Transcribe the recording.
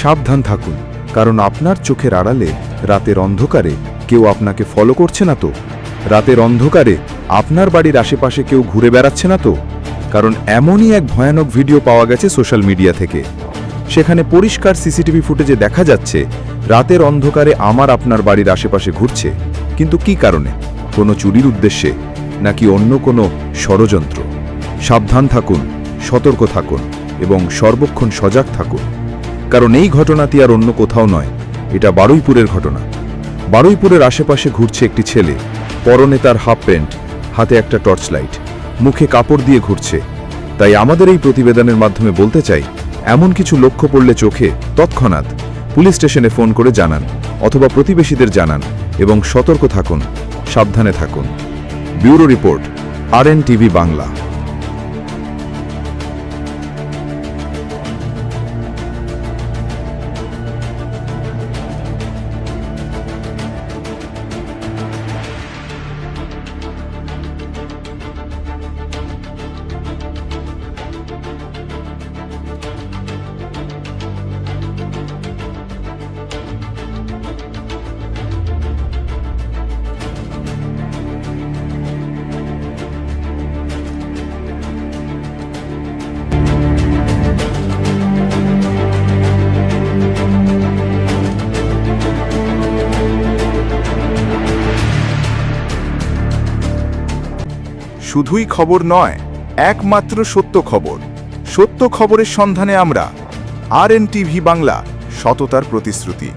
সাবধান থাকুন, কারণ আপনার চোখের আড়ালে রাতের অন্ধকারে কেউ আপনাকে ফলো করছে না তো। রাতের অন্ধকারে আপনার বাড়ির আশেপাশে কেউ ঘুরে বেড়াচ্ছে না তো? কারণ এমনই এক ভয়ানক ভিডিও পাওয়া গেছে সোশ্যাল মিডিয়া থেকে। সেখানে পরিষ্কার সিসিটিভি ফুটেজে দেখা যাচ্ছে, রাতের অন্ধকারে আমার আপনার বাড়ির আশেপাশে ঘুরছে। কিন্তু কি কারণে? কোনো চুরির উদ্দেশ্যে, নাকি অন্য কোনো ষড়যন্ত্র? সাবধান থাকুন, সতর্ক থাকুন এবং সর্বক্ষণ সজাগ থাকুন। কারণ এই ঘটনাটি আর অন্য কোথাও নয়। এটা বারুইপুরের ঘটনা। বারুইপুরের আশেপাশে ঘুরছে একটি ছেলে। পরনে তার হাফ প্যান্ট, হাতে একটা টর্চ লাইট মুখে কাপড় দিয়ে ঘুরছে। তাই আমাদের এই প্রতিবেদনের মাধ্যমে বলতে চাই, এমন কিছু লক্ষ্য পড়লে চোখে তৎক্ষণাৎ পুলিশ স্টেশনে ফোন করে জানান অথবা প্রতিবেশীদের জানান এবং সতর্ক থাকুন, সাবধানে থাকুন। ব্যুরো রিপোর্ট আর বাংলা। শুধুই খবর নয় একমাত্র সত্য খবর। সত্য খবরের সন্ধানে আমরা আর বাংলা সততার প্রতিশ্রুতি।